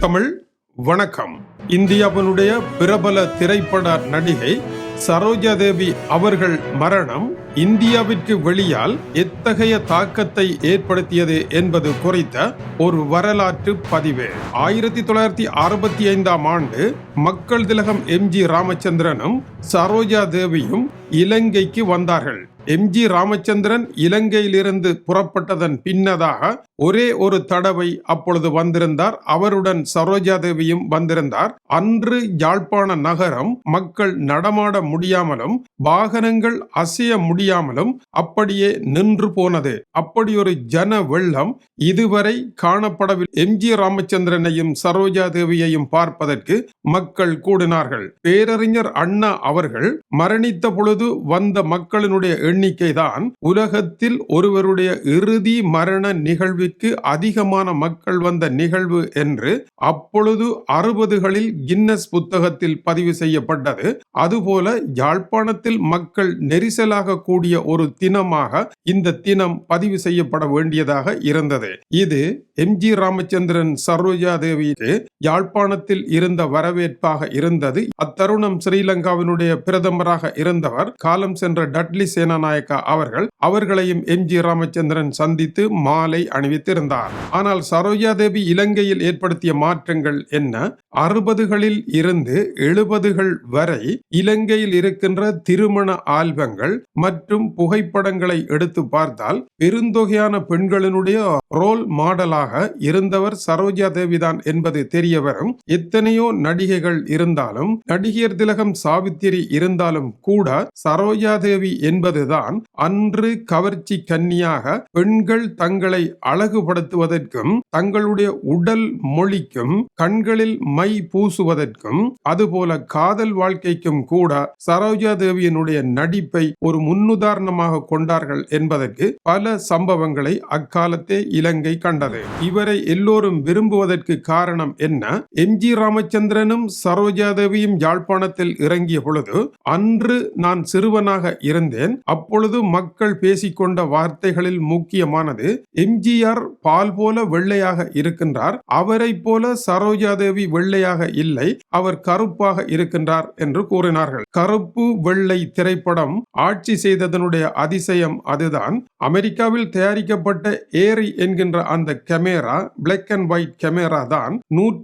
தமிழ் வணக்கம். இந்தியாவினுடைய பிரபல திரைப்பட நடிகை சரோஜா தேவி அவர்கள் மரணம் இந்தியாவிற்கு வெளியால் எத்தகைய தாக்கத்தை ஏற்படுத்தியது என்பது குறித்த ஒரு வரலாற்று பதிவு. ஆயிரத்தி தொள்ளாயிரத்தி அறுபத்தி ஐந்தாம் ஆண்டு மக்கள் திலகம் எம்ஜி ராமச்சந்திரனும் சரோஜா தேவியும் இலங்கைக்கு வந்தார்கள். எம்ஜி ராமச்சந்திரன் இலங்கையிலிருந்து புறப்பட்டதன் பின்னதாக ஒரே ஒரு தடவை அப்பொழுது வந்திருந்தார். அவருடன் சரோஜா தேவியும் வந்திருந்தார். அன்று யாழ்ப்பாண நகரம் மக்கள் நடமாட முடியாமலும் வாகனங்கள் அசைய முடியாமலும் அப்படியே நின்று போனது. அப்படி ஒரு ஜன வெள்ளம் இதுவரை காணப்படவில்லை. எம். ஜி. ராமச்சந்திரனையும் சரோஜா தேவியையும் பார்ப்பதற்கு மக்கள் கூடினார்கள். பேரறிஞர் அண்ணா அவர்கள் மரணித்த பொழுது வந்த மக்களினுடைய எண்ணிக்கைதான் உலகத்தில் ஒருவருடைய இறுதி மரண நிகழ்விற்கு அதிகமான மக்கள் வந்த நிகழ்வு என்று அப்பொழுது அறுபதுகளில் கின்னஸ் புத்தகத்தில் பதிவு செய்யப்பட்டது. அதுபோல யாழ்ப்பாணத்தில் மக்கள் நெரிசலாக கூடிய ஒரு தினமாக இந்த தினம் பதிவு செய்யப்பட வேண்டியதாக இருந்தது. இது எம் ஜி ராமச்சந்திரன் சரோஜா தேவிக்கு யாழ்ப்பாணத்தில் இருந்த வரவேற்பாக இருந்தது. அத்தருணம் ஸ்ரீலங்காவினுடைய பிரதமராக இருந்தவர் காலம் சென்ற டட்லி சேனாநாயக்கா அவர்கள் அவர்களையும் எம். ஜி. ராமச்சந்திரன் சந்தித்து மாலை அணிவித்திருந்தார். ஆனால் சரோஜா தேவி இலங்கையில் ஏற்படுத்திய மாற்றங்கள் என்ன? அறுபதுகளில் இருந்து எழுபதுகள் வரை இலங்கையில் இருக்கின்ற திருமண ஆல்பங்கள் மற்றும் புகைப்படங்களை எடுத்து பார்த்தால் பெருந்தொகையான பெண்களினுடைய ரோல் மாடலாக இருந்தவர் சரோஜா தேவிதான் என்பது தெரிய வரும் எத்தனையோ நடிகைகள் இருந்தாலும் நடிகர் திலகம் சாவித்திரி இருந்தாலும் கூட சரோஜாதேவி என்பதுதான் அன்று கவர்ச்சி கன்னியாக பெண்கள் தங்களை அழகுபடுத்துவதற்கும் தங்களுடைய உடல் மொழிக்கும் கண்களில் மை பூசுவதற்கும் அதுபோல காதல் வாழ்க்கைக்கும் கூட சரோஜா தேவியினுடைய நடிப்பை ஒரு முன்னுதாரணமாக கொண்டார்கள் என்பதற்கு பல சம்பவங்களை அக்காலத்தே இலங்கை கண்டது. இவரை எல்லோரும் விரும்புவதற்கு காரணம் என்ன? எம்ஜி ராமச்சந்திரனும் சரோஜாதேவியும் யாழ்ப்பாணத்தில் இறங்கிய பொழுது அன்று நான் சிறுவனாக இருந்தேன். அப்பொழுது மக்கள் பேசிக்கொண்ட வார்த்தைகளில் முக்கியமானது எம்ஜிஆர் பால் போல வெள்ளையாக இருக்கின்றார் அவரை போல சரோஜாதேவி வெள்ளையாக இல்லை அவர் கருப்பாக இருக்கின்றார் என்று கூறினார்கள். கருப்பு வெள்ளை திரைப்படம் ஆட்சி செய்ததனுடைய அதிசயம் அதுதான். அமெரிக்காவில் தயாரிக்கப்பட்ட ஏரி என்கின்ற அந்த camera black and white camera தான்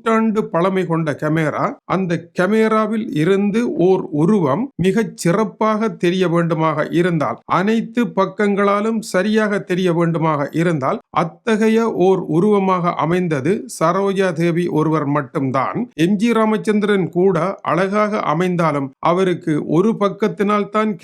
நூற்றாண்டு பழமை கொண்ட கெமேரா அந்த கெமேராவில் இருந்து ஓர் உருவம் மிகச் சிறப்பாக தெரிய வேண்டுமாக இருந்தால் அனைத்து பக்கங்களாலும் சரியாக தெரிய வேண்டுமாக இருந்தால் அத்தகைய ஓர் உருவமாக அமைந்தது சரோஜா தேவி ஒருவர் மட்டும்தான். எம். ஜி. ராமச்சந்திரன் கூட அழகாக அமைந்தாலும் அவருக்கு ஒரு பக்கத்தினால் தான்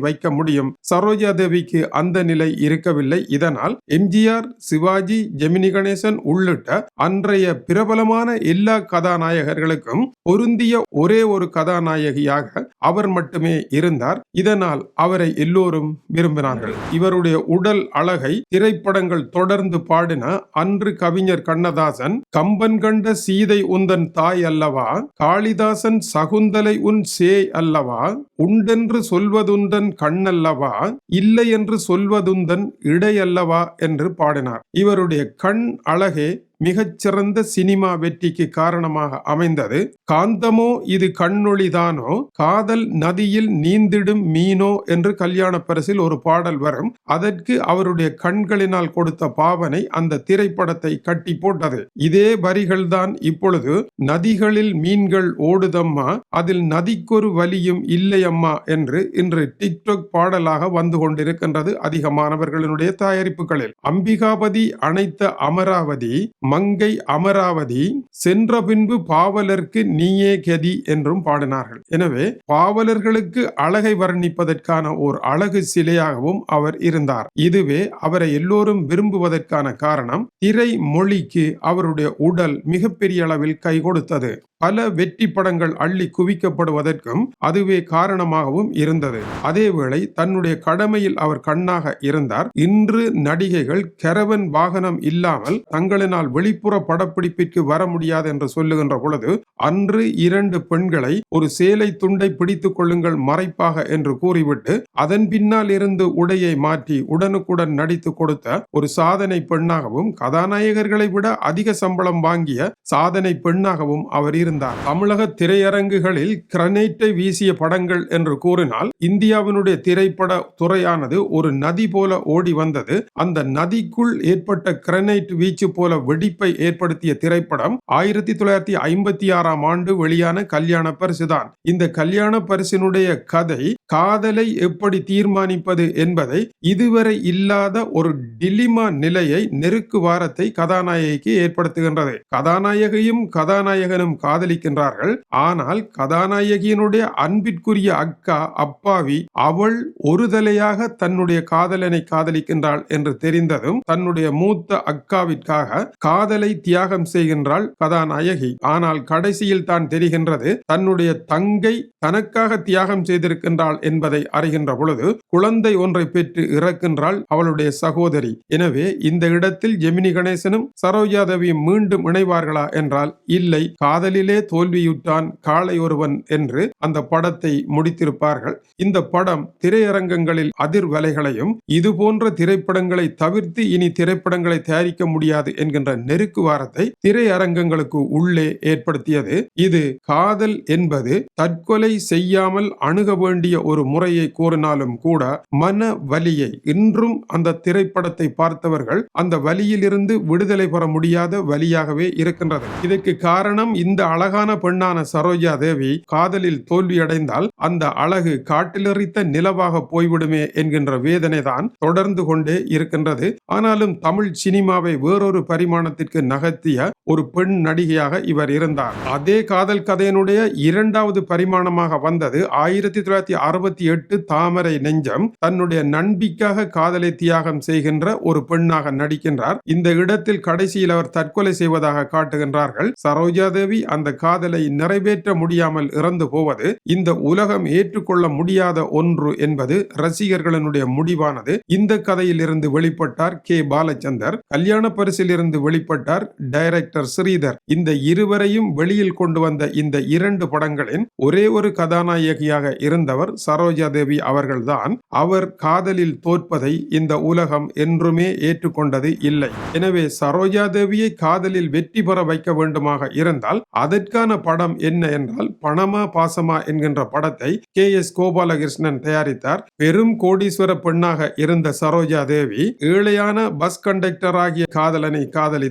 வைக்க முடியும். சரோஜா தேவிக்கு அந்த நிலை இருக்கவில்லை. இதனால் எம்ஜிஆர் சிவாஜி ஜெமினி கணேசன் உள்ளிட்ட அன்றைய பிரபலமான எல்லா கதாநாயகர்களுக்கும் பொருந்திய ஒரே ஒரு கதாநாயகியாக அவர் மட்டுமே இருந்தார். இதனால் அவரை எல்லோரும் விரும்பினார்கள். இவருடைய உடல் அழகை திரைப்படங்கள் தொடர்ந்து பாடின அன்று கவிஞர் கண்ணதாசன் கம்பன் கண்ட சீதை உந்தன் தாய் அல்லவா? காளிதாசன் சகுந்தலை உன் சேய் அல்லவா? உண்டென்று சொல்வதுந்தன் கண்ணல்லவா? இல்லை என்று சொல்வதுந்தன் இடையல்லவா? என்று பாடினார். இவருடைய கண் அழகே மிகச்சிறந்த சினிமா வெற்றிக்கு காரணமாக அமைந்தது. காந்தமோ இது கண்ணொளிதானோ? காதல் நதியில் நீந்திடும் மீனோ? என்று கல்யாண பரிசில் ஒரு பாடல் வரும். அதற்கு அவருடைய கண்களினால் கொடுத்த பாவனை அந்த திரைப்படத்தை கட்டி போட்டது. இதே வரிகள்தான் இப்பொழுது நதிகளில் மீன்கள் ஓடுதம்மா? அதில் நதிக்கொரு வலியும் இல்லையம்மா? என்று இன்று டிக்டாக் பாடலாக வந்து கொண்டிருக்கின்றது அதிகமானவர்களுடைய தயாரிப்புகளில். அம்பிகாபதி அனைத்த அமராவதி மங்கை அமராவதி சென்ற பின்பு பாவலர்க்கு நீயே கதி என்றும் பாடினார்கள். எனவே பாவலர்களுக்கு அழகை வர்ணிப்பதற்கான ஓர் அழகு சிலையாகவும் அவர் இருந்தார். இதுவே அவரை எல்லோரும் விரும்புவதற்கான காரணம். திரை மொழிக்கு அவருடைய உடல் மிகப்பெரிய அளவில் கை கொடுத்தது. பல வெற்றி படங்கள் அள்ளி குவிக்கப்படுவதற்கும் அதுவே காரணமாகவும் இருந்தது. அதேவேளை தன்னுடைய கடமையில் அவர் கண்ணாக இருந்தார். இன்று நடிகைகள் கெரவன் வாகனம் இல்லாமல் தங்களினால் வெளிப்புற படப்பிடிப்பிற்கு வர முடியாது என்று சொல்லுகின்ற பொழுது அன்று இரண்டு பெண்களை ஒரு சேலை துண்டை பிடித்துக் கொள்ளுங்கள் மறைப்பாக என்று கூறிவிட்டு அதன் பின்னால் இருந்து உடையை மாற்றி உடனுக்குடன் நடித்து கொடுத்த ஒரு சாதனை பெண்ணாகவும் கதாநாயகர்களை விட அதிக சம்பளம் வாங்கிய சாதனை பெண்ணாகவும் அவர் இருந்தார். தமிழக திரையரங்குகளில் கிரனைட்டை வீசிய படங்கள் என்று கூறினால் இந்தியாவினுடைய திரைப்பட துறையானது ஒரு நதி போல ஓடி வந்தது. அந்த நதிக்குள் ஏற்பட்ட கிரனைட் வீச்சு போல வெடிப்பை ஏற்படுத்திய திரைப்படம் ஆயிரத்தி தொள்ளாயிரத்தி ஐம்பத்தி ஆறாம் ஆண்டு வெளியான கல்யாண பரிசுதான். இந்த கல்யாண பரிசினுடைய கதை காதலை எப்படி தீர்மானிப்பது என்பதை இதுவரை இல்லாத ஒரு டிலிமா நிலையை நெருக்கு வாரத்தை கதாநாயகிக்கு ஏற்படுத்துகின்றது. கதாநாயகியும் கதாநாயகனும் காதலிக்கின்றார்கள். ஆனால் கதாநாயகியினுடைய அன்பிற்குரிய அக்கா அப்பாவி அவள் ஒரு தலையாக தன்னுடைய காதலனை காதலிக்கின்றாள் என்று தெரிந்ததும் தன்னுடைய மூத்த அக்காவிற்காக காதலை தியாகம் செய்கின்றாள் கதாநாயகி. ஆனால் கடைசியில் தான் தெரிகின்றது தன்னுடைய தங்கை தனக்காக தியாகம் செய்திருக்கின்றாள் என்பதை அறிகின்ற பொழுது குழந்தை ஒன்றை பெற்று இறக்கின்றாள் அவளுடைய சகோதரி. எனவே இந்த இடத்தில் ஜெமினி கணேசனும் சரோஜாதேவியும் மீண்டும் இணைவார்களா என்றால் இல்லை காதலிலே தோல்வியுற்றான் காளை ஒருவன் என்று அந்த படத்தை முடித்திருப்பார்கள். இந்த படம் திரையரங்கங்களில் அதிர்வலைகளையும் இது போன்ற திரைப்படங்களை தவிர்த்து இனி திரைப்படங்களை தயாரிக்க முடியாது என்கின்ற நெருக்கு வாரத்தை திரையரங்கங்களுக்கு உள்ளே ஏற்படுத்தியது. இது காதல் என்பது தற்கொலை செய்யாமல் அணுக வேண்டிய ஒரு முறையை கூறினாலும் கூட மன வலியை இன்றும் அந்த திரைப்படத்தை பார்த்தவர்கள் அந்த வலியிலிருந்து விடுதலை பெற முடியாத வலியாகவே இருக்கின்றது. இதற்கு காரணம் இந்த அழகான பெண்ணான சரோஜா தேவி காதலில் தோல்வியடைந்தால் அந்த அழகு காட்டிலறித்த நிலவாக போய்விடுமே என்கின்ற வேதனை தான் தொடர்ந்து கொண்டே இருக்கின்றது. ஆனாலும் தமிழ் சினிமாவை வேறொரு பரிமாணத்திற்கு நகர்த்திய ஒரு பெண் நடிகையாக இவர் இருந்தார். அதே காதல் கதையினுடைய இரண்டாவது பரிமாணமாக வந்தது ஆயிரத்தி தொள்ளாயிரத்தி அறுபத்தி எட்டு தாமரை நெஞ்சம் தன்னுடைய நண்பிக்காக காதலை தியாகம் செய்கின்ற ஒரு பெண்ணாக நடிக்கின்றார். இந்த இடத்தில் கடைசியில் அவர் தற்கொலை செய்வதாக காட்டுகின்றார்கள். சரோஜா தேவி அந்த காதலை நிறைவேற்ற முடியாமல் இறந்து போவது இந்த உலகம் ஏற்றுக்கொள்ள முடியாத ஒன்று என்பது ரசிகர்களினுடைய முடிவானது. இந்த கதையில் இருந்து வெளிப்பட்டார் கே. பாலச்சந்தர். கல்யாண பரிசில் இருந்து வெளிப்பட்டார் டைரக்டர் ஸ்ரீதர். இந்த இருவரையும் வெளியில் கொண்டு வந்த இந்த இரண்டு படங்களின் ஒரே ஒரு கதாநாயகியாக இருந்தவர் சரோஜா தேவி அவர்கள்தான். அவர் காதலில் தோற்பதை இந்த உலகம் என்றுமே ஏற்றுக்கொண்டது இல்லை. எனவே சரோஜா தேவியை காதலில் வெற்றி பெற வைக்க வேண்டுமாக இருந்தால் அதற்கான படம் என்ன என்றால் பணமா பாசமா என்கின்ற படத்தை கே எஸ் கோபாலகிருஷ்ணன் தயாரித்தார். பெரும் கோடீஸ்வர பெண்ணாக இருந்த சரோஜா தேவி ஏழையான பஸ் கண்டக்டர் ஆகிய காதலனை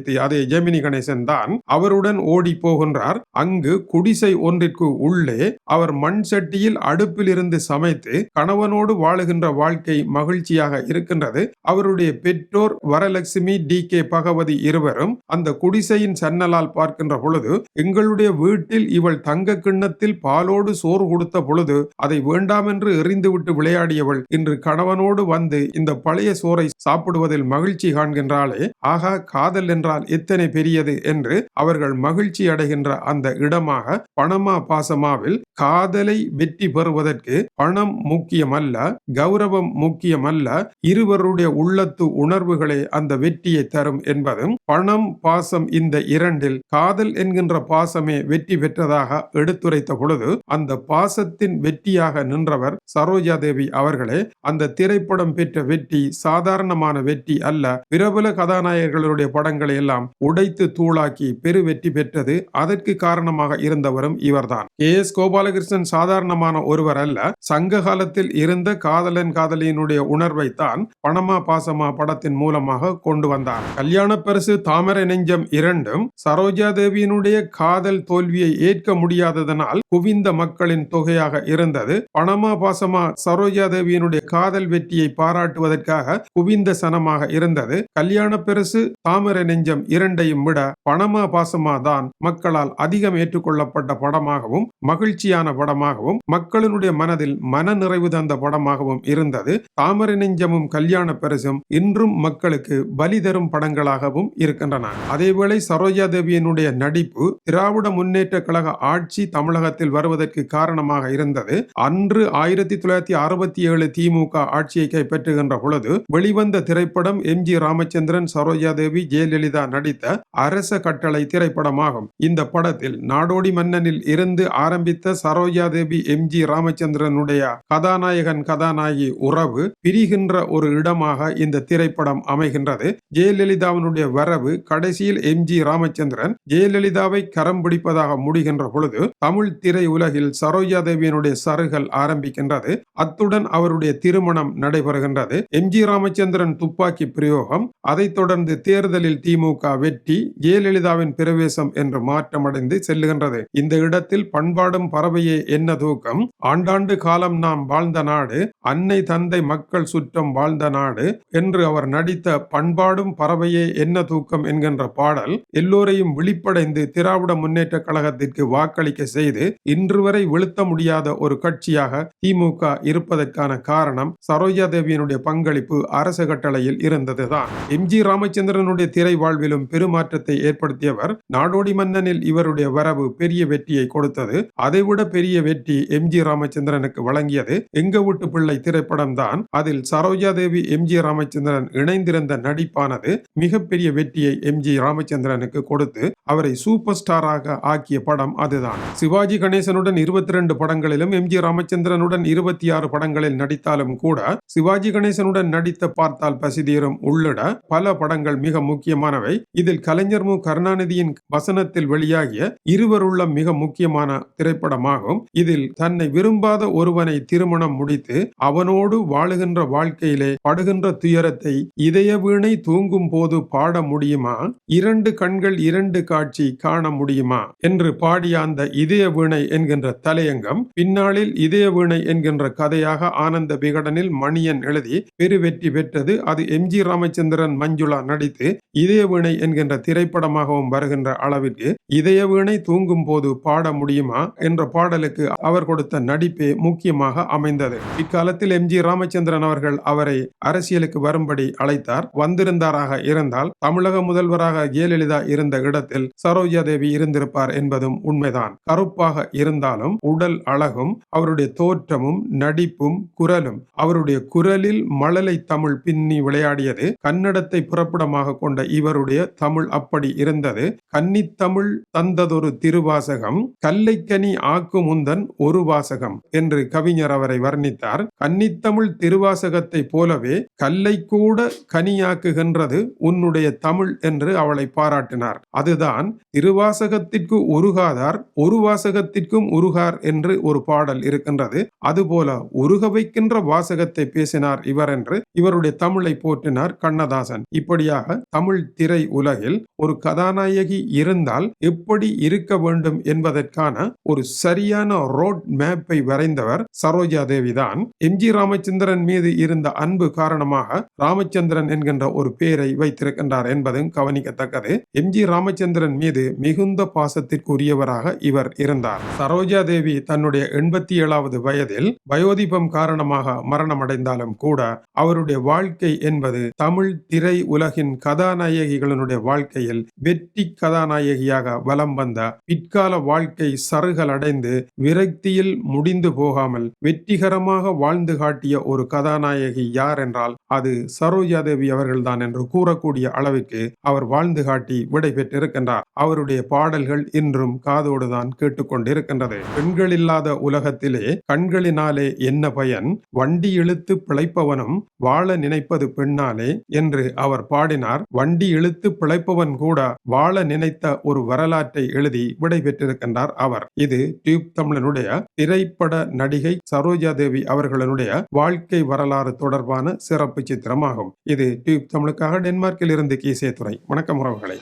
காதலித்து அதே ஜெமினி கணேசன் தான் அவருடன் ஓடி போகின்றார். அங்கு குடிசை ஒன்றிற்கு உள்ளே அவர் மண் சட்டியில் அடுப்பில் இருந்து சமைத்து கணவனோடு வாழுகின்ற வாழ்க்கை மகிழ்ச்சியாக இருக்கின்றது. அவருடைய பெற்றோர் வரலட்சுமி டி கே பகவதி இருவரும் அந்த குடிசையின் சன்னலால் பார்க்கின்ற பொழுது எங்களுடைய வீட்டில் இவள் தங்க கிண்ணத்தில் பாலோடு சோறு கொடுத்த பொழுது அதை வேண்டாம் என்று எறிந்துவிட்டு விளையாடியவள் இன்று கணவனோடு வந்து இந்த பழைய சோறை சாப்பிடுவதில் மகிழ்ச்சி காண்கின்றாளே. ஆகா காதல் என்றால் எத்தனை பெரியது? என்று அவர்கள் மகிழ்ச்சி அடைகின்ற அந்த இடமாக பணமா பாசமாவில் காதலை வெற்றி பெறுவதற்கு பணம் முக்கியமல்ல கௌரவம் முக்கியமல்ல இருவருடைய உள்ளத்து உணர்வுகளே அந்த வெற்றியை தரும் என்பதும் பணம் பாசம் இந்த இரண்டில் காதல் என்கின்ற பாசமே வெற்றி பெற்றதாக எடுத்துரைத்த பொழுது அந்த பாசத்தின் வெற்றியாக நின்றவர் சரோஜா தேவி அவர்களே அந்த திரைப்படம் பெற்ற வெற்றி சாதாரணமான வெற்றி அல்ல. பிரபல கதாநாயகர்களுடைய படங்களை எல்லாம் உடைத்து தூளாக்கி பெரு வெற்றி பெற்றது அதற்கு காரணமாக இருந்தவரும் இவர்தான். கே. எஸ். கோபாலகிருஷ்ணன் சாதாரணமான ஒருவர் அல்ல. சங்க காலத்தில் இருந்த காதலன் காதலியினுடைய உணர்வை தான் பணமா பாசமா படத்தின் மூலமாக கொண்டு வந்தார். கல்யாண பரிசு தாமரை நெஞ்சம் இரண்டும் சரோஜா தேவியினுடைய காதல் தோல்வியை ஏற்க முடியாததனால் குவிந்த மக்களின் தொகையாக இருந்தது. பணமா பாசமா சரோஜா தேவியினுடைய காதல் வெற்றியை பாராட்டுவதற்காக குவிந்த சனமாக இருந்தது. கல்யாண பெருசு தாமரை நெஞ்சம் இரண்டையும் விட பணமா பாசமா தான் மக்களால் அதிகம் ஏற்றுக்கொள்ளப்பட்ட படமாகவும் மகிழ்ச்சியான படமாகவும் மக்களினுடைய மனதில் மன நிறைவு தந்த படமாகவும் இருந்தது. தாமரை நெஞ்சமும் கல்யாண பெருசும் இன்றும் மக்களுக்கு பலி தரும் படங்களாகவும் இருக்கின்றன. அதேவேளை சரோஜா தேவியினுடைய நடிப்பு திராவிட முன்னேற்ற கழக ஆட்சி தமிழகத்தில் வருவதற்கு காரணமாக இருந்தது. அன்று ஆயிரத்தி தொள்ளாயிரத்தி அறுபத்தி ஏழு திமுக ஆட்சியை கைப்பற்றுகின்ற பொழுது வெளிவந்த திரைப்படம் எம் ஜி ராமச்சந்திரன் சரோஜா தேவி ஜெயலலிதா ஜெயலலிதா நடித்த அரச கட்டளை திரைப்படமாகும். இந்த படத்தில் நாடோடி மன்னனில் இருந்து ஆரம்பித்த சரோஜா தேவி எம். ஜி. ராமச்சந்திரனுடைய கதாநாயகன் கதாநாயகி உறவு பிரிகின்ற ஒரு இடமாக இந்த திரைப்படம் அமைகின்றது. ஜெயலலிதாவினுடைய வரவு கடைசியில் எம். ஜி. ராமச்சந்திரன் ஜெயலலிதாவை கரம் பிடிப்பதாக முடிகின்ற பொழுது தமிழ் திரை உலகில் சரோஜா தேவியினுடைய சருகல் ஆரம்பிக்கின்றது. அத்துடன் அவருடைய திருமணம் நடைபெறுகின்றது. எம். ஜி. ராமச்சந்திரன் துப்பாக்கி பிரயோகம் அதைத் தொடர்ந்து தேர்தலில் திமுக வெற்றி ஜெயலலிதாவின் பிரவேசம் என்று மாற்றமடைந்து செல்லுகின்றது. இந்த இடத்தில் பண்பாடும் பறவையே என்ன தூக்கம்? ஆண்டாண்டு காலம் நாம் வாழ்ந்த நாடு அன்னை தந்தை மக்கள் சுற்றம் வாழ்ந்த நாடு என்று அவர் நடித்த பண்பாடும் பறவையே என்ன தூக்கம் என்கின்ற பாடல் எல்லோரையும் விழிப்படைந்து திராவிட முன்னேற்ற கழகத்திற்கு வாக்களிக்க செய்து இன்று வரை வீழ்த்த முடியாத ஒரு கட்சியாக திமுக இருப்பதற்கான காரணம் சரோஜா தேவியினுடைய பங்களிப்பு அரச கட்டளையில் இருந்ததுதான். எம். ஜி. ராமச்சந்திரனுடைய திரை வாழ்விலும் பெருமாற்றத்தை ஏற்படுத்தியவர். நாடோடி மன்னனில் இவருடைய வரவு பெரிய வெற்றியை கொடுத்தது. அதைவிட பெரிய வெற்றி எம். ஜி. ராமச்சந்திரனுக்கு வழங்கியது. எங்க வீட்டு பிள்ளை திரைப்படம் தான். அதில் சரோஜா தேவி எம். ஜி. ராமச்சந்திரன் இணைந்திருந்த நடிப்பானது மிகப்பெரிய வெற்றியை எம். ஜி. ராமச்சந்திரனுக்கு கொடுத்து அவரை சூப்பர் ஸ்டாராக ஆக்கிய படம் அதுதான். சிவாஜி கணேசனுடன் இருபத்தி ரெண்டு படங்களிலும் எம். ஜி. ராமச்சந்திரனுடன் இருபத்தி ஆறு படங்களில் நடித்தாலும் கூட சிவாஜி கணேசனுடன் நடித்த பார்த்தால் பசிதீரும் உள்ளிட பல படங்கள் மிக முக்கியமானவை. இதில் கலைஞர் மு. கருணாநிதியின் வசனத்தில் வெளியாகிய இருவருள்ள மிக முக்கியமான திரைப்படமாகும். இதில் தன்னை விரும்பாத ஒருவனை திருமணம் முடித்து அவனோடு வாழுகின்ற வாழ்க்கையிலே படுகின்ற துயரத்தை இதய வீணை தூங்கும் போது பாட முடியுமா? இரண்டு கண்கள் இரண்டு காட்சி காண முடியுமா? என்று பாடிய அந்த இதய வீணை என்கின்ற தலையங்கம் பின்னாளில் இதய வீணை என்கின்ற கதையாக ஆனந்த விகடனில் மணியன் எழுதி பெருவெற்றி பெற்றது. அது எம். ஜி. ராமச்சந்திரன் மஞ்சுளா நடித்து இதய வீணை என்கின்ற திரைப்படமாகவும் வருகின்ற அளவிற்கு இதய வீணை தூங்கும் போது பாட முடியுமா என்ற பாடலுக்கு அவர் கொடுத்த நடிப்பே முக்கியமாக அமைந்தது. இக்காலத்தில் எம் ஜி ராமச்சந்திரன் அவர்கள் அவரை அரசியலுக்கு வரும்படி அழைத்தார். வந்திருந்தாராக இருந்தால் தமிழக முதல்வராக ஜெயலலிதா இருந்த இடத்தில் சரோஜா தேவி இருந்திருப்பார் என்பதும் உண்மைதான். கருப்பாக இருந்தாலும் உடல் அழகும் அவருடைய தோற்றமும் நடிப்பும் குரலும் அவருடைய குரலில் மழலை தமிழ் பின்னி விளையாடியது கன்னடத்தை புறப்படமாக கொண்ட இவர் இவருடைய தமிழ் அப்படி இருந்தது. கன்னித்தமிழ் தந்ததொரு திருவாசகம் கல்லைக்கனி ஆக்கும் முந்தன் ஒரு வாசகம் என்று கவிஞர் அவரை வர்ணித்தார். கன்னித்தமிழ் திருவாசகத்தை போலவே கல்லை கூட கனியாக்குகின்றது உன்னுடைய தமிழ் என்று அவளை பாராட்டினார். அதுதான் திருவாசகத்திற்கு உருகாதார் ஒரு வாசகத்திற்கும் உருகார் என்று ஒரு பாடல் இருக்கின்றது. அதுபோல உருக வைக்கின்ற வாசகத்தை பேசினார் இவர் என்று இவருடைய தமிழை போற்றினார் கண்ணதாசன். இப்படியாக தமிழ் திரை உலகில் ஒரு கதாநாயகி இருந்தால் எப்படி இருக்க வேண்டும் என்பதற்கான ஒரு சரியான ரோட் மேப்பை வரைந்தவர் சரோஜா தேவி தான் எம். ஜி. ராமச்சந்திரன் மீது இருந்த அன்பு காரணமாக ராமச்சந்திரன் என்கின்ற ஒரு பெயரை வைத்திருக்கின்றார் என்பதும் கவனிக்கத்தக்கது. எம். ஜி. ராமச்சந்திரன் மீது மிகுந்த பாசத்திற்குரியவராக இவர் இருந்தார். சரோஜா தேவி தன்னுடைய எண்பத்தி ஏழாவது வயதில் வயோதிபம் காரணமாக மரணமடைந்தாலும் கூட அவருடைய வாழ்க்கை என்பது தமிழ் திரை உலகின் கதாநாயகி கதாநாயகிகளினுடைய வாழ்க்கையில் வெற்றி கதாநாயகியாக வலம் வந்த பிற்கால வாழ்க்கை சருகல் அடைந்து விரக்தியில் முடிந்து போகாமல் வெற்றிகரமாக வாழ்ந்து காட்டிய ஒரு கதாநாயகி யார் என்றால் அது சரோஜா தேவி அவர்கள்தான் என்று கூறக்கூடிய அளவுக்கு அவர் வாழ்ந்து காட்டி விடை பெற்றிருக்கின்றார். அவருடைய பாடல்கள் இன்றும் காதோடுதான் கேட்டுக்கொண்டிருக்கின்றது. பெண்கள் இல்லாத உலகத்திலே கண்களினாலே என்ன பயன்? வண்டி இழுத்து பிழைப்பவனும் வாழ நினைப்பது பெண்ணாலே என்று அவர் பாடினார். வண்டி இழுத்து பிழைப்பவன் கூட வாழ நினைத்த ஒரு வரலாற்றை எழுதி விடை பெற்றிருக்கின்றார் அவர். இது டியூப் தமிழனுடைய திரைப்பட நடிகை சரோஜா தேவி அவர்களுடைய வாழ்க்கை வரலாறு தொடர்பான சிறப்பு சித்திரமாகும். இது டியூப் தமிழுக்காக டென்மார்க்கில் இருந்து கீசே துறை வணக்கம் உறவுகளை.